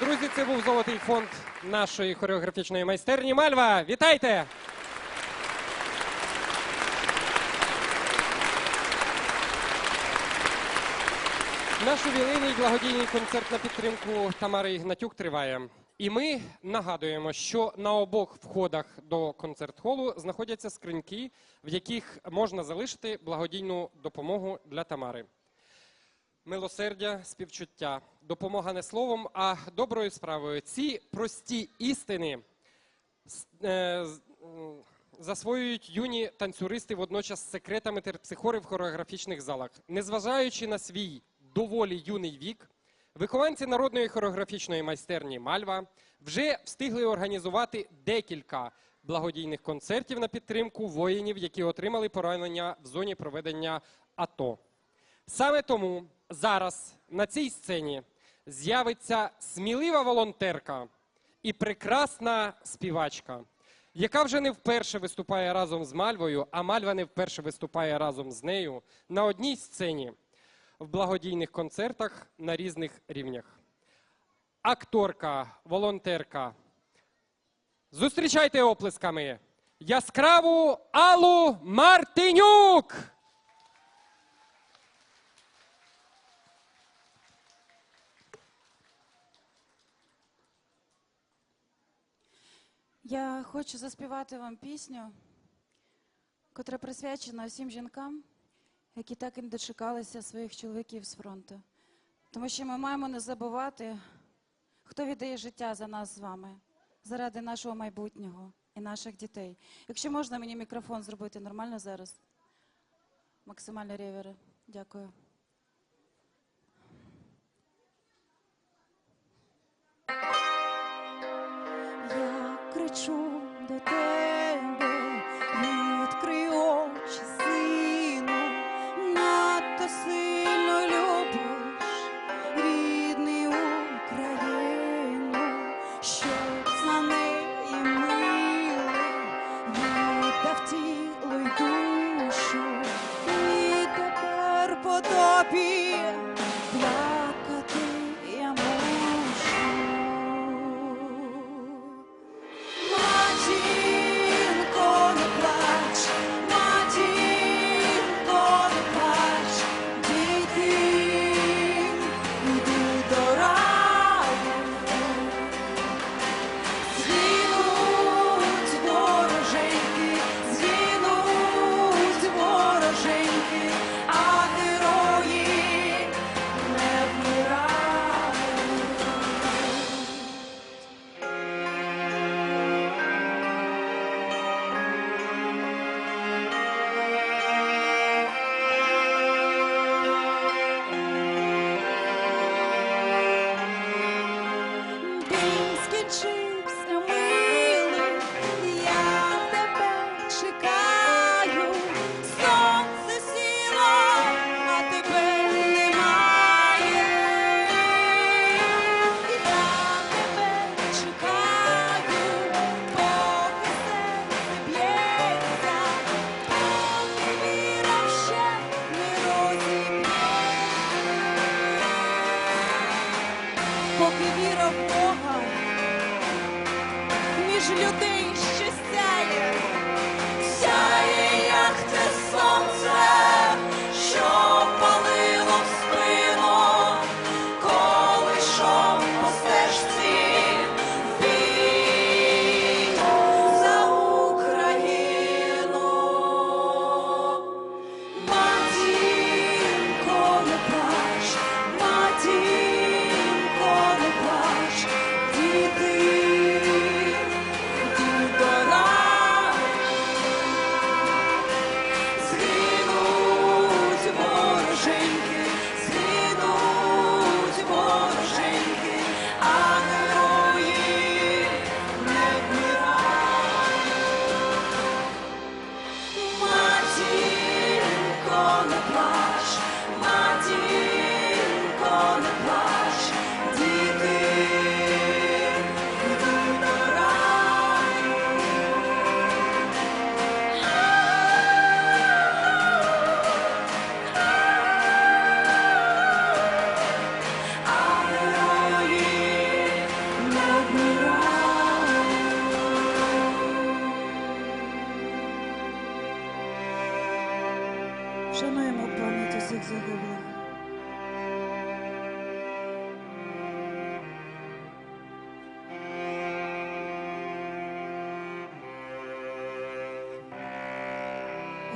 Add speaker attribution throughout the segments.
Speaker 1: друзі. Це був золотий фонд нашої хореографічної майстерні. Мальва, вітайте! Наш ювілейний благодійний концерт на підтримку Тамари Ігнатюк триває. І ми нагадуємо, що на обох входах до концерт-холу знаходяться скриньки, в яких можна залишити благодійну допомогу для Тамари. Милосердя, співчуття, допомога не словом, а доброю справою. Ці прості істини е, засвоюють юні танцюристи водночас з секретами терпсихори в хореографічних залах. Незважаючи на свій доволі юний вік, вихованці народної хореографічної майстерні Мальва вже встигли організувати декілька благодійних концертів на підтримку воїнів, які отримали поранення в зоні проведення АТО. Саме тому зараз на цій сцені з'явиться смілива волонтерка і прекрасна співачка, яка вже не вперше виступає разом з Мальвою, а Мальва не вперше виступає разом з нею на одній сцені в благодійних концертах на різних рівнях. Акторка, волонтерка. Зустрічайте оплесками яскраву Аллу Мартинюк!
Speaker 2: Я хочу заспівати вам пісню, котра присвячена всім жінкам, які так і не дочекалися своїх чоловіків з фронту. Тому що ми маємо не забувати, хто віддає життя за нас з вами, заради нашого майбутнього і наших дітей. Якщо можна мені мікрофон зробити нормально зараз. Максимально ревери. Дякую. Кричу до тебе, відкрий Поки віра в Бога між людей ще сяє,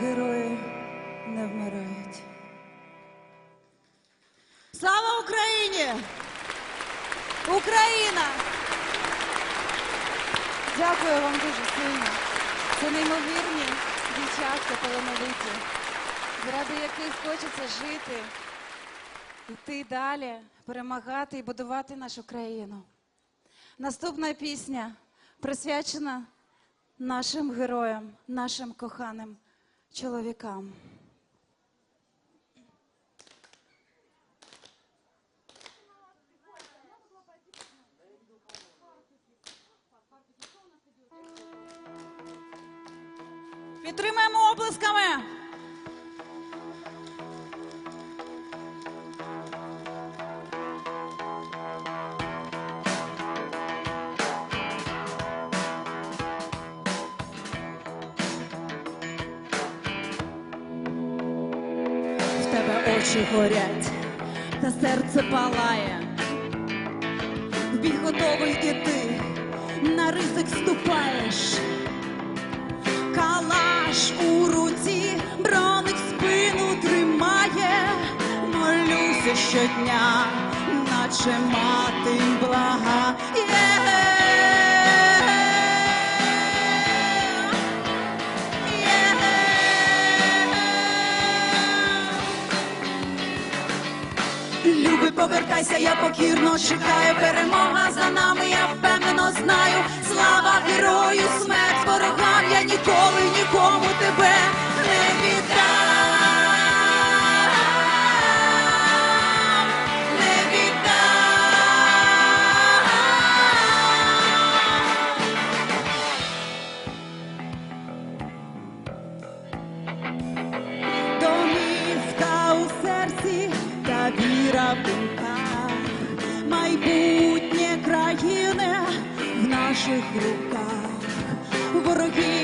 Speaker 3: Герої не вмирають. Слава Україні! Україна! Дякую вам дуже сильно. Це неймовірні дівчатка талановиті, заради яких хочеться жити, йти далі, перемагати і будувати нашу країну. Наступна пісня присвячена нашим героям, нашим коханим чоловікам. Підтримаємо оплесками.
Speaker 2: Очі горять, та серце палає. В бій готовий іти, на ризик ступаєш. Калаш у руці, броник спину тримає. Молюся щодня, наче мати блага. Люби, повертайся, я покірно чекаю. Перемога за нами, я впевнено знаю. Слава герою, смерть ворогам, я ніколи нікому тебе не наших руках. Ворогів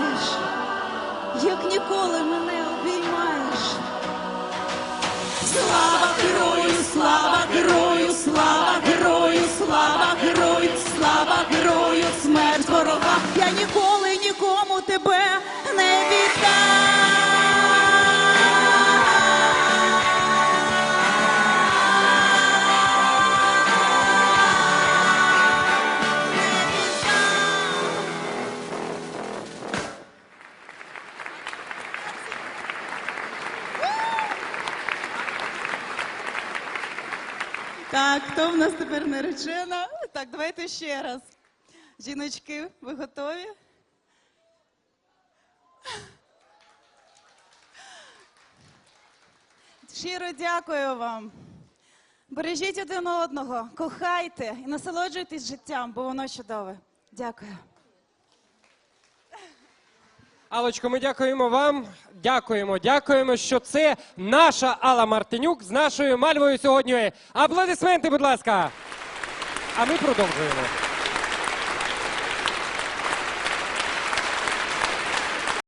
Speaker 3: Кохаєш, як ніколи мене обіймаєш.
Speaker 2: Слава герою, слава герою, слава герою, слава герою, слава герою, смерть ворога. Я ніколи нікому тебе
Speaker 4: Так, хто в нас тепер наречена? Так, давайте ще раз. Жіночки, ви готові? Щиро дякую вам. Бережіть один одного, кохайте і насолоджуйтесь життям, бо воно чудове. Дякую.
Speaker 1: Алочко, ми дякуємо вам. Дякуємо, дякуємо, що це наша Алла Мартинюк з нашою мальвою сьогодні. Аплодисменти, будь ласка. А ми продовжуємо.